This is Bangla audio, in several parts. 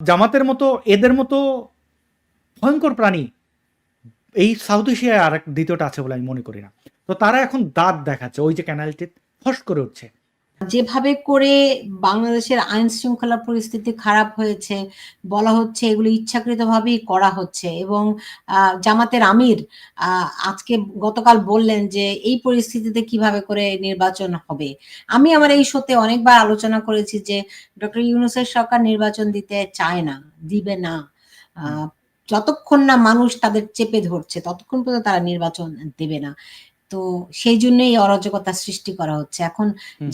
জামাতের মতো, এদের মতো ভয়ঙ্কর প্রাণী এই সাউথ এশিয়ায় আর দ্বিতীয়টা আছে বলে আমি মনে করি না। তো তারা এখন দাঁত দেখাচ্ছে, ওই যে ক্যানালটি ফস করে উঠছে। যেভাবে করে বাংলাদেশের আইন শৃঙ্খলা পরিস্থিতি খারাপ হয়েছে, বলা হচ্ছে এগুলো ইচ্ছাকৃতভাবেই করা হচ্ছে এবং জামাতের আমির আজকে গতকাল বললেন যে এই পরিস্থিতিতে কীভাবে করে নির্বাচন হবে। আমি আমার এই শোতে অনেকবার আলোচনা করেছি যে ডক্টর ইউনুসের সরকার নির্বাচন দিতে চায় না, দিবে না। যতক্ষণ না মানুষ তাদের চেপে ধরছে, ততক্ষণ পর্যন্ত তারা নির্বাচন দেবে না। তো সেই জন্যই অরাজকতা সৃষ্টি করা হচ্ছে। এখন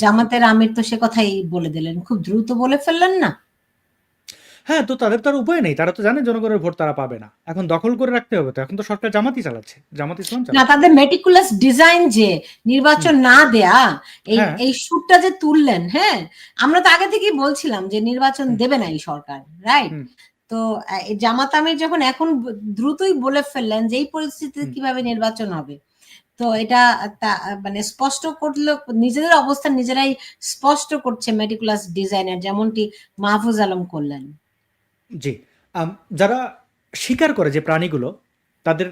জামাতের আমির তো সে কথাই বলে দিলেন খুব দ্রুত বলে ফেললেন না? হ্যাঁ তো তাদের তো আর উপায় নেই তারা তো জানে জনগণের ভোট তারা পাবে না। এখন দখল করে রাখতে হবে তো এখন তো সরকার জামাতই চালাচ্ছে জামাত ইসলাম না তাদের মেটিকুলাস ডিজাইন যে নির্বাচন না দেয়া এই হ্যাঁ। এই সুরটা যে তুললেন হ্যাঁ আমরা তো আগে থেকেই বলছিলাম যে নির্বাচন দেবে না এই সরকার রাইট তো এই জামাত আমির যখন এখন দ্রুতই বলে ফেললেন যে এই পরিস্থিতিতে কীভাবে নির্বাচন হবে তো এটা মানে স্পষ্ট করল, নিজেদের অবস্থান নিজেরাই স্পষ্ট করছে মেটিকুলাস ডিজাইনার যেমনটি মাহফুজ আলম করলেন। জি যারা শিকার করে যে প্রাণীগুলো, তাদের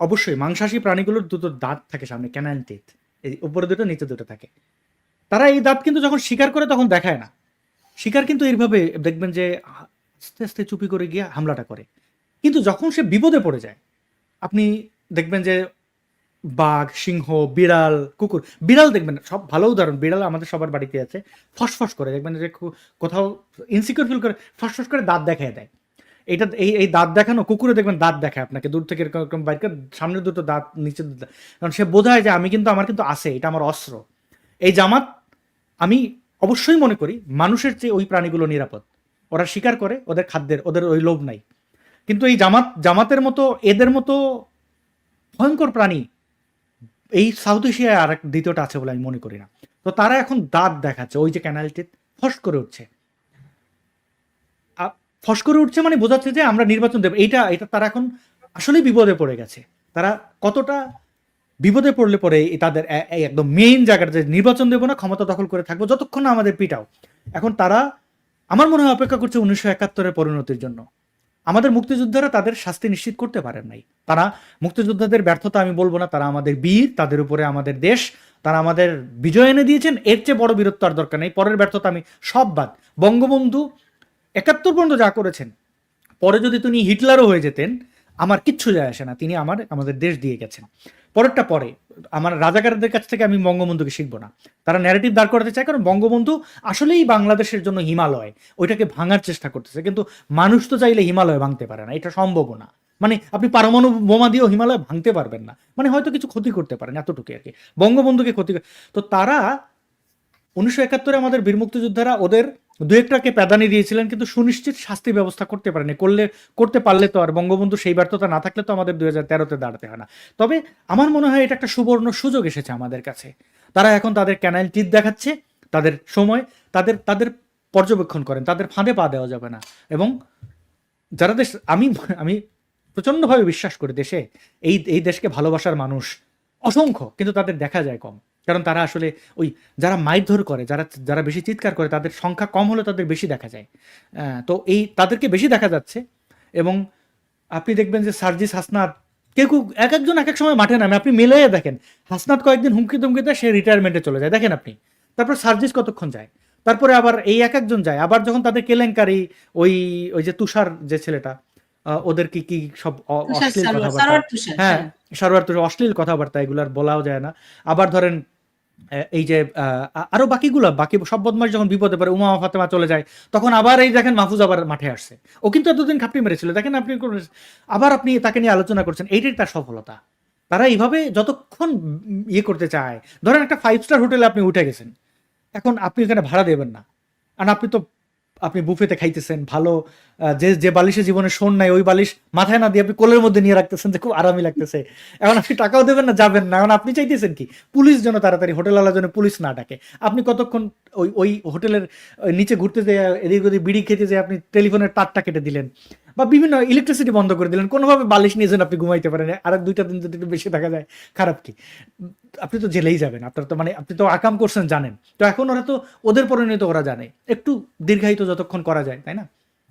অবশ্যই মাংসাশী প্রাণীগুলোর দুটো দাঁত থাকে সামনে ক্যানাল টিথ এই উপরে দুটো, নিচে দুটো থাকে। তারা এই দাঁত কিন্তু যখন শিকার করে তখন দেখায় না। শিকার কিন্তু এইভাবে দেখবেন যে আস্তে আস্তে চুপি করে গিয়ে হামলাটা করে। কিন্তু যখন সে বিপদে পড়ে যায়, আপনি দেখবেন যে বাঘ, সিংহ, বিড়াল, কুকুর। বিড়াল দেখবেন সব ভালো উদাহরণ। বিড়াল আমাদের সবার বাড়িতে আছে, ফসফস করে। দেখবেন যে কোথাও ইনসিকিউর ফিল করে, ফসফস করে দাঁত দেখায় দেয়। এটা এই এই দাঁত দেখানো, কুকুরে দেখবেন দাঁত দেখায় আপনাকে। দূর থেকে এরকম বাইক সামনের দুটো দাঁত, নিচে। কারণ সে বোঝায় যে আমি কিন্তু, আমার কিন্তু আছে, এটা আমার অস্ত্র। এই জামাত, আমি অবশ্যই মনে করি, মানুষের চেয়ে ওই প্রাণীগুলো নিরাপদ। ওরা শিকার করে, ওদের খাদ্যের, ওদের ওই লোভ নাই। কিন্তু এই জামাত, জামাতের মতো, এদের মতো ভয়ঙ্কর প্রাণী এই সাউথ এশিয়ায় আর দ্বিতীয়টা আছে বলে আমি মনে করি না। তো তারা এখন দাঁত দেখাচ্ছে, ওই যে ক্যানালটি ফস করে উঠছে। ফস করে উঠছে মানে বোঝাচ্ছে যে আমরা নির্বাচন দেব। এইটা, এটা তারা এখন আসলেই বিপদে পড়ে গেছে। তারা কতটা বিপদে পড়লে পরে তাদের একদম মেইন জায়গাটা যে নির্বাচন দেবো না, ক্ষমতা দখল করে থাকব, যতক্ষণ না আমাদের পিটাও। এখন তারা, আমার মনে হয় অপেক্ষা করছে উনিশশো একাত্তরের পরিণতির জন্য। আমাদের মুক্তিযোদ্ধারা তাদের শাস্তি নিশ্চিত করতে পারেন নাই। তারা মুক্তিযোদ্ধাদের ব্যর্থতা আমি বলব না, তারা আমাদের বীর, তাদের উপরে আমাদের দেশ, তারা আমাদের বিজয় এনে দিয়েছেন, এর চেয়ে বড় বীরত্ব আর দরকার নেই। পরের ব্যর্থতা আমি সব বাদ। বঙ্গবন্ধু একাত্তর পর্যন্ত যা করেছেন, পরে যদি তিনি হিটলারও হয়ে যেতেন, আমার কিচ্ছু যায় আসে না। তিনি আমার, আমাদের দেশ দিয়ে গেছেন। পরেরটা পরে। আমার রাজাকারদের কাছ থেকে আমি বঙ্গবন্ধুকে শিখব না। তারা ন্যারেটিভ দাঁড় করাতে চায় কারণ বঙ্গবন্ধু আসলেই বাংলাদেশের জন্য হিমালয়। ওইটাকে ভাঙার চেষ্টা করতেছে। কিন্তু মানুষ তো চাইলে হিমালয় ভাঙতে পারে না। এটা সম্ভব না। মানে আপনি পারমাণু বোমা দিয়েও হিমালয় ভাঙতে পারবেন না। মানে হয়তো কিছু ক্ষতি করতে পারেন এতটুকু আর কি। বঙ্গবন্ধুকে ক্ষতি তো তারা উনিশশো একাত্তরে আমাদের বীর মুক্তিযোদ্ধারা ওদের দু একটাকে প্যাদানি দিয়েছিলেন, কিন্তু সুনিশ্চিত শাস্তি ব্যবস্থা করতে পারেনি। করলে, করতে পারলে তো আর বঙ্গবন্ধু সেই ব্যর্থতা না থাকলে তো আমাদের দুই হাজার তেরোতে দাঁড়াতে হয় না। তবে আমার মনে হয় এটা একটা সুবর্ণ সুযোগ এসেছে আমাদের কাছে। তারা এখন তাদের ক্যানাল টিপ দেখাচ্ছে, তাদের সময়, তাদের তাদের পর্যবেক্ষণ করেন, তাদের ফাঁদে পা দেওয়া যাবে না। এবং যারা দেশ, আমি আমি প্রচণ্ডভাবে বিশ্বাস করি দেশে, এই এই দেশকে ভালোবাসার মানুষ অসংখ্য, কিন্তু তাদের দেখা যায় কম। কারণ তারা আসলে ওই যারা মারধর করে যারা যারা বেশি চিৎকার করে তাদের সংখ্যা কম হলে তাদের বেশি দেখা যায়। তো এই তাদেরকে বেশি দেখা যাচ্ছে এবং আপনি দেখবেন যে সার্জিস হাসনাত কেউ কেউ এক একজন এক এক সময় মাঠে নামে আপনি মিলিয়ে দেখেন হাসনাত কয়েকদিন হুমকি তুমকি দেয় সে রিটায়ারমেন্টে চলে যায়। দেখেন আপনি তারপর সার্জিস কতক্ষণ যায়? তারপরে আবার এই এক একজন যায় আবার যখন তাদের কেলেঙ্কারি ওই ওই যে তুষার যে ছেলেটা ওদের কি কি সব অশ্লীল কথাবার্তা? হ্যাঁ হ্যাঁ। সারোয়ার তুষার অশ্লীল কথাবার্তা এগুলো আর বলাও যায় না। আবার ধরেন এই যে আরও বাকিগুলো, বাকি সব বদমাস যখন বিপদে পড়ে, উমা, ফাতেমা চলে যায়, তখন আবার এই দেখেন মাহফুজ আবার মাঠে আসছে। ও কিন্তু এতদিন খাপটি মেরেছিল। দেখেন আপনি আবার আপনি তাকে নিয়ে আলোচনা করছেন, এইটাই তার সফলতা। তারা এইভাবে যতক্ষণ ইয়ে করতে চায়, ধরেন একটা ফাইভ স্টার হোটেলে আপনি উঠে গেছেন, এখন আপনি এখানে ভাড়া দেবেন না। আর আপনি তো, আপনি বুফেতে খাইতেছেন, ভালো যে যে বালিশে জীবনে শোন নাই, ওই বালিশ মাথায় না দিয়ে আপনি কোলের মধ্যে নিয়ে রাখতেছেন যে খুব আরামই লাগতেছে। এখন আপনি টাকাও দেবেন না, যাবেন না। এখন আপনি চাইতেছেন কি? পুলিশ যেন তাড়াতাড়ি, হোটেলওয়ালা যেন পুলিশ না ডাকে। আপনি কতক্ষণ ওই ওই হোটেলের নিচে ঘুরতে যেয়ে, এদিক ওদিক বিড়ি খেতে যে আপনি টেলিফোনের তারটা কেটে দিলেন বা বিভিন্ন ইলেকট্রিসিটি বন্ধ করে দিলেন। কোনোভাবে বালিশ নিয়ে যেন আপনি ঘুমাইতে পারেন। আর দুইটা দিন যদি একটু বেশি থাকা যায়, খারাপ কি? আপনি তো জেলেই যাবেন। আপনার তো মানে আপনি তো আকাম করছেন, জানেন। তো এখন ওরা তো, ওদের পরিণত ওরা জানে। একটু দীর্ঘায়িত যতক্ষণ করা যায়, তাই না?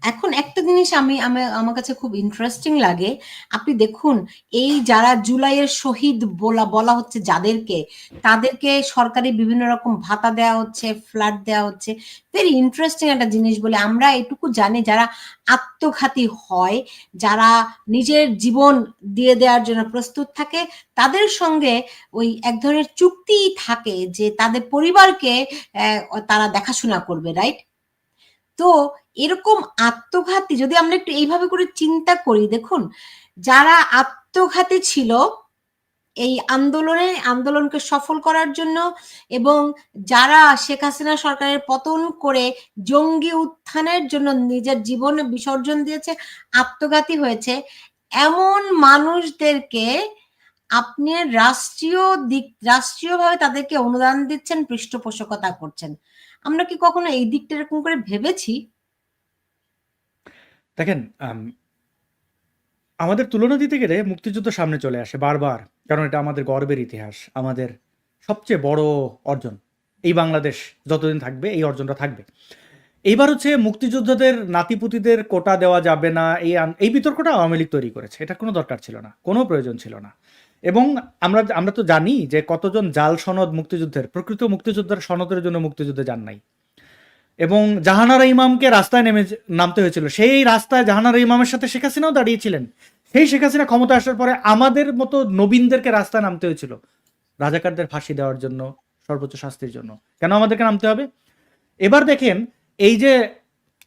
এখন একটা জিনিস আমি, আমি- আমার কাছে খুব ইন্টারেস্টিং লাগে। আপনি দেখুন, এই যারা জুলাইয়ের শহীদ বলা বলা হচ্ছে যাদেরকে, তাদেরকে সরকারি বিভিন্ন রকম ভাতা দেওয়া হচ্ছে ফ্ল্যাট দেওয়া হচ্ছে। ভেরি ইন্টারেস্টিং একটা জিনিস বলে আমরা এটুকু জানি, যারা আত্মঘাতী হয়, যারা নিজের জীবন দিয়ে দেওয়ার জন্য প্রস্তুত থাকে, তাদের সঙ্গে ওই এক ধরনের চুক্তি থাকে যে তাদের পরিবারকে তারা দেখাশোনা করবে রাইট তো এরকম আত্মঘাতী যদি আমরা একটু এইভাবে করে চিন্তা করি, দেখুন, যারা আত্মঘাতী ছিল এই আন্দোলনে, আন্দোলনকে সফল করার জন্য এবং যারা শেখ হাসিনা সরকারের পতন করে জঙ্গি উত্থানের জন্য নিজের জীবন বিসর্জন দিয়েছে, আত্মঘাতী হয়েছে, এমন মানুষদেরকে আপনি রাষ্ট্রীয় দিক, রাষ্ট্রীয়ভাবে তাদেরকে অনুদান দিচ্ছেন, পৃষ্ঠপোষকতা করছেন। আমরা কি কখনো এই দিকটা এরকম করে ভেবেছি? দেখেন আমাদের তুলনা দিতে গেলে মুক্তিযুদ্ধ সামনে চলে আসে বারবার, কারণ এটা আমাদের গর্বের ইতিহাস, আমাদের সবচেয়ে বড় অর্জন। এই বাংলাদেশ যতদিন থাকবে, এই অর্জনটা থাকবে। এইবার হচ্ছে মুক্তিযোদ্ধাদের নাতিপুতিদের কোটা দেওয়া যাবে না, এই এই বিতর্কটা আওয়ামী লীগ তৈরি করেছে। এটা কোনো দরকার ছিল না, কোনো প্রয়োজন ছিল না। এবং আমরা আমরা তো জানি যে কতজন জাল সনদ মুক্তিযুদ্ধের, প্রকৃত মুক্তিযোদ্ধার সনদের জন্য মুক্তিযুদ্ধে যান নাই। এবং জাহানারা ইমামকে রাস্তায় নেমে নামতে হয়েছিল। সেই রাস্তায় জাহানারা ইমামের সাথে শেখ হাসিনাও দাঁড়িয়েছিলেন। সেই শেখ হাসিনা ক্ষমতা আসার পরে আমাদের মতো নবীনদেরকে রাস্তায় নামতে হয়েছিল। রাজাকারদের ফাঁসি দেওয়ার জন্য, সর্বোচ্চ শাস্তির জন্য। কেন আমাদেরকে নামতে হবে? এবার দেখেন, এই যে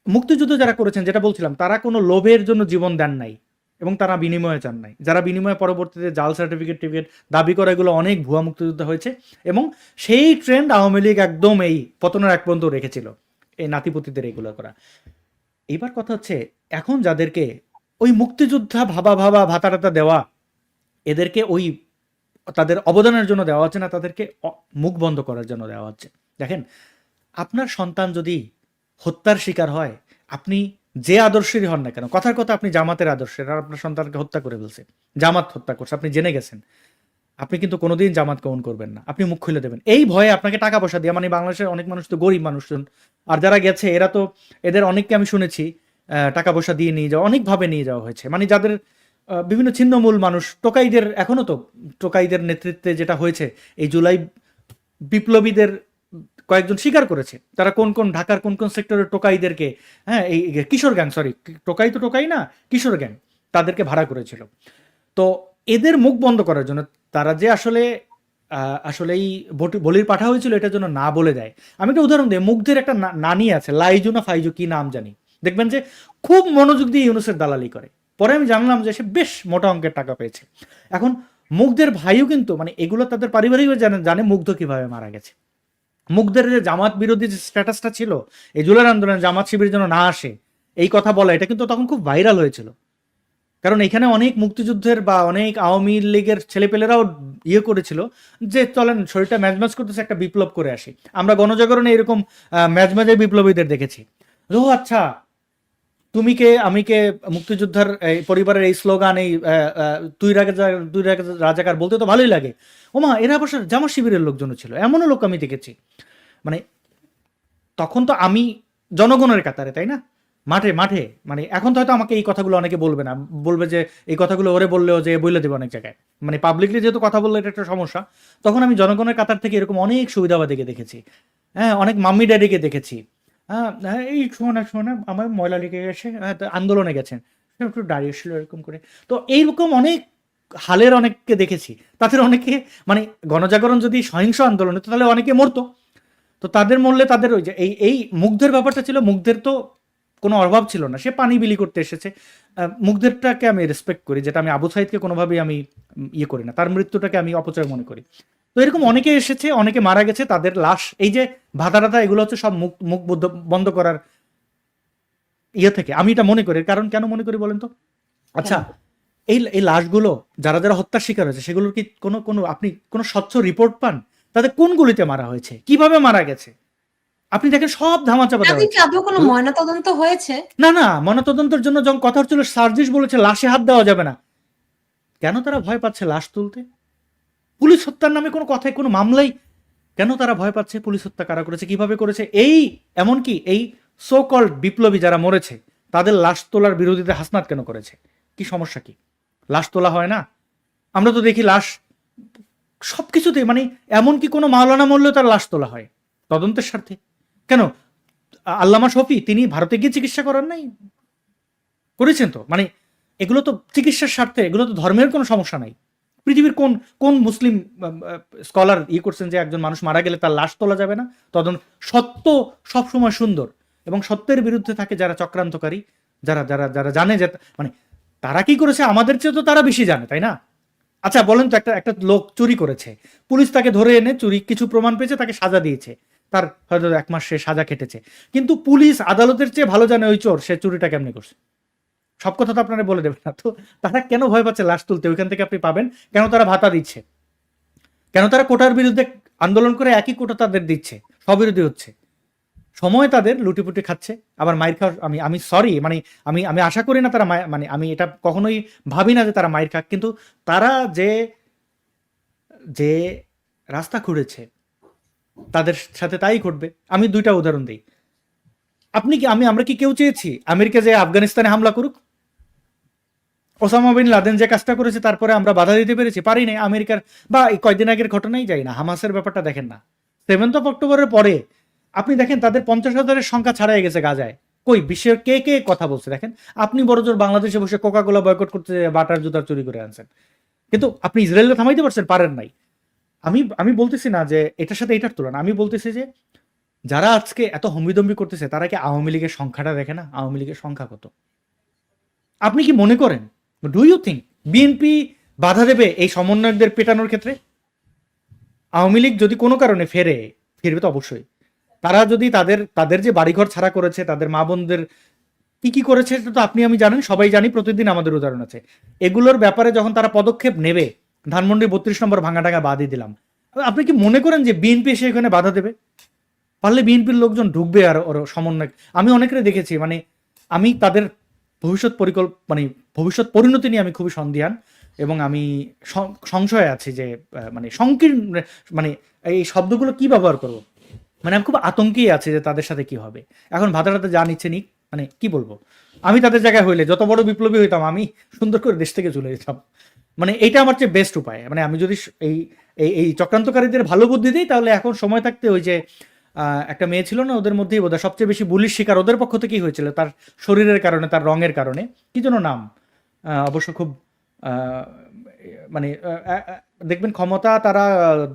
মুক্তিযুদ্ধ যারা করেছেন, যেটা বলছিলাম, তারা কোনো লোভের জন্য জীবন দেন নাই। এবং তারা বিনিময়ে চান নাই। যারা বিনিময়ে পরবর্তীতে জাল সার্টিফিকেট টিফিকেট দাবি করা এগুলো অনেক ভুয়া মুক্তিযুদ্ধ হয়েছে এবং সেই ট্রেন্ড আওয়ামী লীগ একদম এই পতনের এক পর্যন্ত রেখেছিল, এই নাতিপতিদের এগুলো করা। এবার কথা হচ্ছে, এখন যাদেরকে ওই মুক্তিযোদ্ধা ভাবা ভাবা ভাতা টাতা দেওয়া, এদেরকে ওই তাদের অবদানের জন্য দেওয়া হচ্ছে না, তাদেরকে মুখ বন্ধ করার জন্য দেওয়া হচ্ছে। দেখেন, আপনার সন্তান যদি হত্যার শিকার হয়, আপনি যে আদর্শেরই হন না কেন, কথার কথা আপনি জামাতের আদর্শের, আর আপনার সন্তানকে হত্যা করে ফেলছে, জামাত হত্যা করছে, আপনি জেনে গেছেন। আপনি কিন্তু কোনোদিন জামাত কমন করবেন না, আপনি মুখ খুলে দেবেন। এই ভয়ে আপনাকে টাকা পয়সা দিয়ে মানে বাংলাদেশের অনেক মানুষ তো গরিব মানুষজন, আর যারা গেছে, এরা তো এদের অনেককে আমি শুনেছি টাকা পয়সা দিয়ে নিয়ে যাওয়া, অনেকভাবে নিয়ে যাওয়া হয়েছে। মানে যাদের বিভিন্ন ছিন্নমূল মানুষ, টোকাইদের, এখনও তো টোকাইদের নেতৃত্বে যেটা হয়েছে, এই জুলাই বিপ্লবীদের কয়েকজন স্বীকার করেছে। তারা কোন কোন ঢাকার কোন কোন সেক্টরের টোকাইদেরকে হ্যাঁ এই কিশোর গ্যাং সরি টোকাই তো টোকাই না, কিশোর গ্যাং তাদেরকে ভাড়া করেছিল। তো এদের মুখ বন্ধ করার জন্য তারা যে আসলে আসলে বটি- বলির পাঠা হয়েছিল এটার জন্য না বলে দেয়। আমি একটা উদাহরণ দিই, মুগ্ধের একটা নানি আছে, লাইজু না ফাইজু, কি নাম জানি। দেখবেন যে খুব মনোযোগ দিয়ে ইউনুসের দালালি করে। পরে আমি জানলাম যে সে বেশ মোটা অঙ্কের টাকা পেয়েছে। এখন মুগ্ধের ভাইও কিন্তু মানে এগুলো তাদের পারিবারিক জানে জানে মুগ্ধ কীভাবে মারা গেছে। মুগ্ধের যে জামাত বিরোধী যে স্ট্যাটাসটা ছিল, এই জুলার আন্দোলনে জামাত শিবির যেন না আসে, এই কথা বলা, এটা কিন্তু তখন খুব ভাইরাল হয়েছিল। কারণ এখানে অনেক মুক্তিযুদ্ধের বা অনেক আওয়ামী লীগের ছেলেপেলেরাও ইয়ে করেছিল যে, চলেন, শরীরটা ম্যাজম্যাজ করতেছে, একটা বিপ্লব করে আসে। আমরা গণজাগরণে এরকম ম্যাজম্যাজে বিপ্লবীদের দেখেছি। ও আচ্ছা তুমি কে আমি কে মুক্তিযোদ্ধার পরিবারের এই স্লোগান, এই তুই তুই রাজা- রাজাকার বলতে তো ভালোই লাগে। ওমা, এরা অবশ্য জামা শিবিরের লোকজনও ছিল, এমনও লোক আমি দেখেছি। মানে তখন তো আমি জনগণের কাতারে, তাই না? মাঠে মাঠে। মানে এখন তো হয়তো আমাকে এই কথাগুলো অনেকে বলবে না। বলবে যে, এই কথাগুলো ওরে বললেও যে বলে দেবে অনেক জায়গায়। মানে পাবলিকলি যেহেতু কথা বললে এটা একটা সমস্যা, তখন আমি জনগণের কাতার থেকে এরকম অনেক সুবিধাবাদীকে দেখেছি। হ্যাঁ অনেক মাম্মি ড্যাডিকে দেখেছি। হ্যাঁ হ্যাঁ, এই শোনা শোনা আমার ময়লা লেগে গেছে হ্যাঁ, আন্দোলনে গেছেন। সে একটু দাঁড়িয়েছিল এরকম করে। তো এইরকম অনেক হালের অনেককে দেখেছি। তাদের অনেকে মানে গণজাগরণ যদি সহিংস আন্দোলন হতো তাহলে অনেকে মরতো। তো তাদের মরলে তাদের ওই যে এই এই মুগ্ধের ব্যাপারটা ছিল মুগ্ধের তো কোনো অভাব ছিল না। সে পানি বিলি করতে এসেছে। মুগ্ধেরটাকে আমি রেসপেক্ট করি যেটা আমি আবু সাইদকে কোনোভাবেই আমি ইয়ে করি না। তার মৃত্যুটাকে আমি অপচয় মনে করি। তো এরকম অনেকে এসেছে অনেকে মারা গেছে তাদের লাশ এই যে ভাতা টাতা এগুলো হচ্ছে সব মুখ মুখ বন্ধ করার ইয়ে থেকে। আমি এটা মনে করি কারণ কেন মনে করি বলেন তো? আচ্ছা এই এই লাশগুলো যারা যারা হত্যার শিকার হয়েছে সেগুলোর কি কোনো কোনো আপনি কোনো স্বচ্ছ রিপোর্ট পান? তাদের কোন গুলিতে মারা হয়েছে? কীভাবে মারা গেছে? আপনি দেখেন সব ধামাচাপা দেওয়া কোনো ময়নাতদন্ত হয়েছে? না না ময়নাতদন্তের জন্য যখন কথা হচ্ছিল সার্জিস বলেছে লাশে হাত দেওয়া যাবে না। কেন তারা ভয় পাচ্ছে লাশ তুলতে? পুলিশ হত্যার নামে কোনো কথায় কোনো মামলাই? কেন তারা ভয় পাচ্ছে? পুলিশ হত্যা কারা করেছে? কীভাবে করেছে? এই, এমনকি এই সো কল্ড বিপ্লবী যারা মরেছে, তাদের লাশ তোলার বিরোধিতা হাসনাত কেন করেছে? কি সমস্যা কি? লাশ তোলা হয় না? আমরা তো দেখি লাশ সব কিছুতে মানে এমন কি কোনো মাওলানা মূল্য তার লাশ তোলা হয় তদন্তের স্বার্থে। কেন? আল্লামা শফি, তিনি ভারতে গিয়ে চিকিৎসা করার নাই? করেছেন তো? মানে এগুলো তো চিকিৎসার স্বার্থে, এগুলো তো ধর্মের কোনো সমস্যা নাই। পৃথিবীর কোন কোন মুসলিম স্কলার ই করছেন যে একজন মানুষ মারা গেলে তার লাশ তোলা যাবে না? তদন্ত সত্য সবসময় সুন্দর। এবং সত্যের বিরুদ্ধে থাকে যারা চক্রান্তকারী, যারা যারা যারা জানে যে মানে তারা কি করেছে? আমাদের চেয়ে তো তারা বেশি জানে, তাই না? আচ্ছা বলেন তো একটা একটা লোক চুরি করেছে। পুলিশ তাকে ধরে এনে চুরি, কিছু প্রমাণ পেয়েছে, তাকে সাজা দিয়েছে। তার হয়তো এক মাস সে সাজা কেটেছে কিন্তু পুলিশ আদালতের চেয়ে ভালো জানে ওই চোর, সে চুরিটা কেমনি করছে? সব কথা তো আপনারা বলে দেবেন না। তো তারা কেন ভয় পাচ্ছে লাশ তুলতে? ওইখান থেকে আপনি পাবেন। কেন তারা ভাতা দিচ্ছে? কেন তারা কোটার বিরুদ্ধে আন্দোলন করে একই কোটা তাদের দিচ্ছে? স্ববিরোধী হচ্ছে। সময় তাদের লুটিপুটি খাচ্ছে। আবার মাইর খাওয়ার আমি আমি সরি মানে আমি আমি আশা করি না তারা মানে আমি এটা কখনোই ভাবি না যে তারা মাইর খাক। কিন্তু তারা যে যে রাস্তা খুঁড়েছে, তাদের সাথে তাই ঘটবে। আমি দুইটা উদাহরণ দিই। আপনি কি, আমি, আমরা কি কেউ চেয়েছি আমেরিকা যে আফগানিস্তানে হামলা করুক? ওসামা বিন লাদেন যে কাজটা করেছে, তারপরে আমরা বাধা দিতে পেরেছি পারি না আমেরিকার বা এই কয়দিন আগের ঘটনাই যাই না, হামাসের ব্যাপারটা দেখেন না। সেভেন্থ অফ অক্টোবরের পরে, আপনি দেখেন তাদের পঞ্চাশ হাজারের সংখ্যা ছাড়াই গেছে গাজায়। কই, বিশ্বের কে কে কথা বলছে? দেখেন, আপনি বড় জোর বাংলাদেশে বসে কোকা কোলা বয়কট করতে বাটার জুতার চুরি করে আনছেন। কিন্তু আপনি ইসরায়েলকে থামাইতে পারছেন? পারেন নাই। আমি আমি বলতেছি না যে এটার সাথে এটার তুলনা। আমি বলতেছি যে যারা আজকে এত হম্বিদম্বি করতেছে, তারা কি আওয়ামী লীগের সংখ্যাটা দেখে না? আওয়ামী লীগের সংখ্যা কত? আপনি কি মনে করেন ডু ইউ থিঙ্ক বিএনপি বাধা দেবে এই সমন্বয়কদের পেটানোর ক্ষেত্রে? আওয়ামী লীগ যদি কোনো কারণে ফেরে, ফিরবে তো অবশ্যই। তারা যদি তাদের তাদের যে বাড়িঘর ছাড়া করেছে, তাদের মা বোনদের কি কি করেছে, সেটা তো আপনি, আমি জানেন সবাই জানি, প্রতিদিন আমাদের উদাহরণ আছে। এগুলোর ব্যাপারে যখন তারা পদক্ষেপ নেবে, ধানমন্ডি বত্রিশ নম্বর ভাঙা ভাঙাটাঙ্গা বাদই দিলাম। আপনি কি মনে করেন যে বিএনপি এসে এখানে বাধা দেবে? পারলে বিএনপির লোকজন ঢুকবে আর ওর সমন্বয় আমি অনেকের দেখেছি মানে আমি তাদের ভবিষ্যৎ পরিকল্প মানে ভবিষ্যৎ পরিণতি নিয়ে আমি খুবই সন্দিহান এবং আমি সংশয়ে আছি যে মানে সংকীর্ণ মানে এই শব্দগুলো কি ব্যবহার করব? মানে আমি খুব আতঙ্কেই আছি যে তাদের সাথে কি হবে। এখন ভাতাটাতে যা নিচ্ছে নিক মানে কি বলব? আমি তাদের জায়গায় হইলে যত বড় বিপ্লবী হইতাম, আমি সুন্দর করে দেশ থেকে চলে যেতাম। মানে এটা আমার চেয়ে বেস্ট উপায়। মানে আমি যদি এই এই চক্রান্তকারীদের ভালো বুদ্ধি দিই, তাহলে এখন সময় থাকতে ওই যে একটা মেয়ে ছিল না ওদের মধ্যেই বোধহয় সবচেয়ে বেশি বুলির শিকার ওদের পক্ষ থেকেই হয়েছিল তার শরীরের কারণে তার রঙের কারণে। কি যেন নাম? আহ, অবশ্য খুব আহ, মানে দেখবেন ক্ষমতা তারা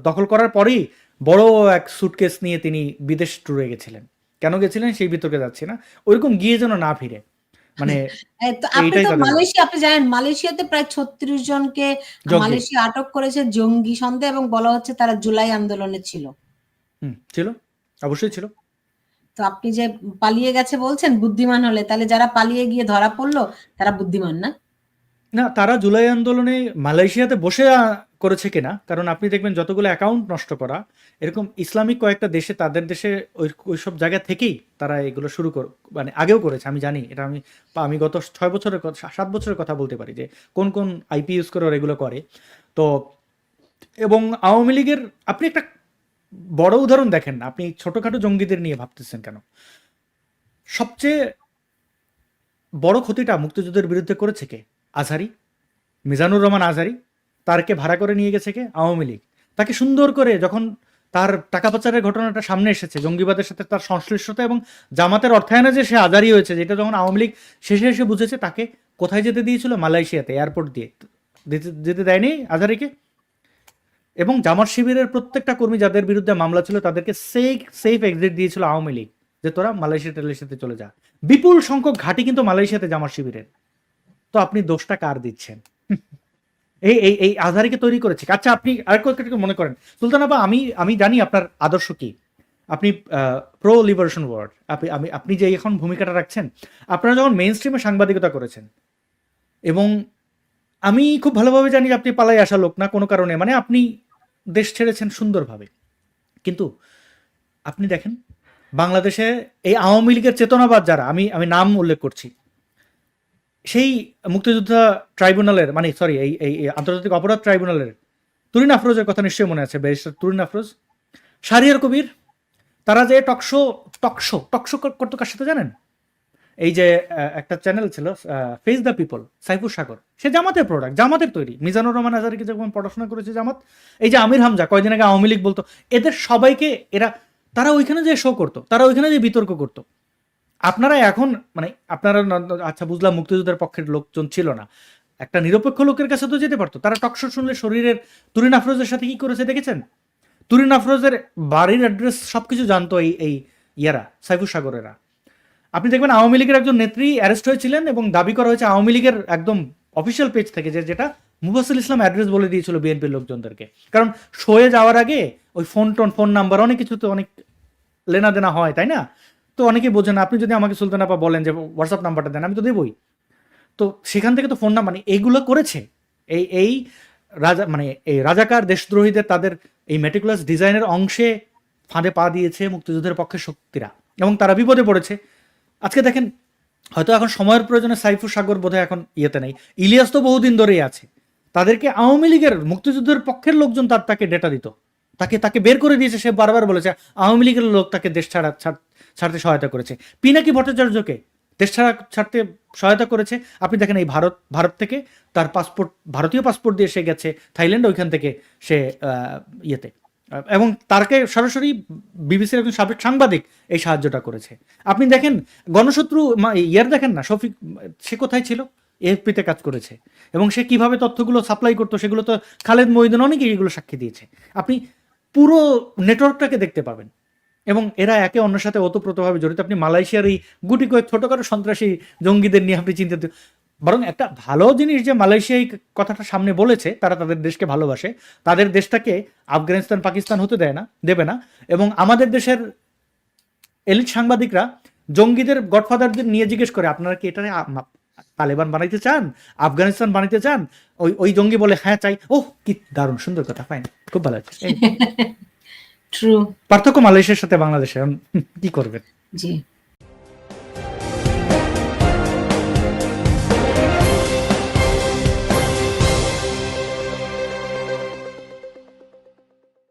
দখল করার পরেই বড় এক সুটকেস নিয়ে তিনি বিদেশ ট্যুরে গেছিলেন। কেন গেছিলেন? সেই বিতর্কে যাচ্ছি না। ওইরকম গিয়ে যেন না ফিরে। মানে আপনি তো মালয়েশিয়া আপনি জানেন মালয়েশিয়াতে প্রায় ছত্রিশ জনকে। মালয়েশিয়া আটক করেছে জঙ্গি সন্দেহ এবং বলা হচ্ছে তারা জুলাই আন্দোলনে ছিল। হুম, ছিল? অবশ্যই ছিল। তো আপনি যে পালিয়ে গেছে বলছেন বুদ্ধিমান হলে তাহলে যারা পালিয়ে গিয়ে ধরা পড়ল তারা বুদ্ধিমান না? না তারা জুলাই আন্দোলনে মালয়েশিয়াতে বসে করেছে কিনা কারণ আপনি দেখবেন যতগুলো অ্যাকাউন্ট নষ্ট করা এরকম ইসলামিক কয়েকটা দেশে তাদের দেশে ওই ওইসব জায়গা থেকেই তারা এগুলো শুরু কর মানে আগেও করেছে আমি জানি এটা আমি আমি গত ছয় বছরের কথা সাত বছরের কথা বলতে পারি যে কোন কোন আইপি ইউজ করে ওরা এগুলো করে। তো এবং আওয়ামী লীগের আপনি একটা বড় উদাহরণ দেখেন না, আপনি ছোটখাটো জঙ্গিদের নিয়ে ভাবতেছেন কেন? সবচেয়ে বড় ক্ষতিটা মুক্তিযুদ্ধের বিরুদ্ধে করেছে কে? আজহারি? মিজানুর রহমান আজহারি? তারকে ভাড়া করে নিয়ে গেছে কে? আওয়ামী লীগ। তাকে সুন্দর করে যখন তার টাকা পাচারের ঘটনাটা সামনে এসেছে, জঙ্গিবাদের সাথে তার সংশ্লিষ্টতা এবং জামাতের অর্থায়নে যে সে আজারি হয়েছে, যেটা যখন আওয়ামী লীগ শেষে এসে বুঝেছে, তাকে কোথায় যেতে দিয়েছিল? মালয়েশিয়াতে, এয়ারপোর্ট দিয়ে। যেতে- দেয়নি আজারিকে এবং জামাত শিবিরের প্রত্যেকটা কর্মী যাদের বিরুদ্ধে মামলা ছিল, তাদেরকে সেফ সেফ এক্সিট দিয়েছিল আওয়ামী লীগ, যে তোরা মালয়েশিয়া টালেশিয়াতে চলে যা। বিপুল সংখ্যক ঘাঁটি কিন্তু মালয়েশিয়াতে জামাত শিবিরের। তো আপনি দোষটা কার দিচ্ছেন? এই এই এই আধারিকে তৈরি করেছে। আচ্ছা আপনি আর কয়েকটা মনে করেন। সুলতানাবা আমি আমি জানি আপনার আদর্শ কি। আপনি প্রো লিবারেশন ওয়ার্ড আপনি, আমি, আপনি যে এখন ভূমিকাটা রাখছেন, আপনারা যখন মেইন স্ট্রিমে সাংবাদিকতা করেছেন, এবং আমি খুব ভালোভাবে জানি আপনি পালাই আসা লোক না কোনো কারণে। মানে আপনি দেশ ছেড়েছেন সুন্দরভাবে। কিন্তু আপনি দেখেন, বাংলাদেশে এই আওয়ামী লীগের চেতনাবাদ যারা, আমি আমি নাম উল্লেখ করছি, সেই মুক্তিযোদ্ধা ট্রাইব্যুনালের মানে সরি এই এই আন্তর্জাতিক অপরাধ ট্রাইব্যুনালের তুরিন আফরোজের কথা নিশ্চয়ই মনে আছে, ব্যারিস্টার তুরিন আফরোজ। শারিয়ার কবির, তারা যে টকশো টকশো টকশো করতো কার সাথে জানেন? এই যে একটা চ্যানেল ছিল face the people Saifur Sagar. সে জামাতের প্রোডাক্ট জামাতের তৈরি। মিজানুর রহমান আজারিকে যখন পড়াশোনা করেছে জামাত, এই যে আমির হামজা, কয়দিন আগে আওয়ামী লীগ বলতো, এদের সবাইকে এরা, তারা ওইখানে যে শো করতো, তারা ওইখানে যে বিতর্ক করতো। আপনারা এখন মানে আপনারা আচ্ছা বুঝলাম, মুক্তিযুদ্ধের পক্ষের লোকজন ছিল না। একটা নিরপেক্ষ লোকের কাছে তো যেতে পারতো। তারা টকশো শুনলে শরীরের তুরিন আফরোজের সাথে কি করেছে দেখেছেন? তুরিন আফরোজের বাড়ির অ্যাড্রেস সবকিছু জানতো এই এই ইয়ারা, সাইফুর সাগরেরা। আপনি দেখবেন আওয়ামী লীগের একজন নেত্রী অ্যারেস্ট হয়েছিলেন এবং দাবি করা হয়েছে আওয়ামী লীগের একদম অফিসিয়াল পেজ থেকে যে যেটা মুবাসিল ইসলাম অ্যাড্রেস বলে দিয়েছিল বিএনপির লোকজনদেরকে। কারণ শোয়ে যাওয়ার আগে ওই ফোন টোন ফোন নাম্বার অনেক কিছু তো অনেক লেনা দেনা হয়, তাই না? তো অনেকেই বোঝেন আপনি যদি আমাকে সুলতান আপা বলেন যে হোয়াটসঅ্যাপ নাম্বারটা দেন, আমি তো দেবই। তো সেখান থেকে তো ফোন নাম্বার মানে এইগুলো করেছে। এই এই রাজা মানে এই রাজাকার দেশদ্রোহীদের তাদের এই মেটিকুলাস ডিজাইনের অংশে ফাঁদে পা দিয়েছে মুক্তিযুদ্ধের পক্ষে শক্তিরা এবং তারা বিপদে পড়েছে। আজকে দেখেন, হয়তো এখন সময়ের প্রয়োজনে সাইফুর সাগর বোধহয় এখন ইয়েতে নেই। ইলিয়াস তো বহুদিন ধরেই আছে। তাদেরকে আওয়ামী লীগের মুক্তিযুদ্ধের পক্ষের লোকজন তার তাকে ডেটা দিত। তাকে তাকে বের করে দিয়েছে, সে বারবার বলেছে, আওয়ামী লীগের লোক তাকে দেশ ছাড়া ছাড়- ছাড়তে সহায়তা করেছে। পিনাকি ভট্টাচার্যকে দেশ ছাড়া ছাড়তে সহায়তা করেছে। আপনি দেখেন এই ভারত ভারত থেকে তার পাসপোর্ট ভারতীয় পাসপোর্ট দিয়ে সে গেছে থাইল্যান্ড, ওইখান থেকে সে ইয়েতে। এবং তারকে সরাসরি বিবিসির একজন সাবেক সাংবাদিক এই সাহায্যটা করেছে। আপনি দেখেন, গণশত্রু ইয়ার দেখেন না, শফিক, সে কোথায় ছিল? এএফপিতে কাজ করেছে। এবং সে কীভাবে তথ্যগুলো সাপ্লাই করতো, সেগুলো তো খালেদ মহিদিন অনেকেই এগুলো সাক্ষী দিয়েছে। আপনি পুরো নেটওয়ার্কটাকে দেখতে পাবেন। এবং এরা একে অন্যের সাথে ওতপ্রোতভাবে জড়িত। আপনি মালয়েশিয়ার এই গুটি কয়েক ছোটখাটো সন্ত্রাসী জঙ্গিদের নিয়ে আপনি চিন্তিত বরং একটা ভালো জিনিস যে মালয়েশিয়া এই কথাটা সামনে বলেছে তারা তাদের দেশকে ভালোবাসে তাদের দেশটাকে আফগানিস্তান পাকিস্তান হতে দেয় না দেবে না। এবং আমাদের দেশের এলিট সাংবাদিকরা জঙ্গিদের গডফাদারদের নিয়ে জিজ্ঞেস করে আপনারা কি এটা তালেবান বানাইতে চান? আফগানিস্তান বানাইতে চান? ওই ওই জঙ্গি বলে হ্যাঁ চাই। ওহ কি দারুণ সুন্দর কথা ফাইন খুব ভালো আছে ট্রু পার্থক্য মালয়েশিয়ার সাথে বাংলাদেশে কি করবেন? জি।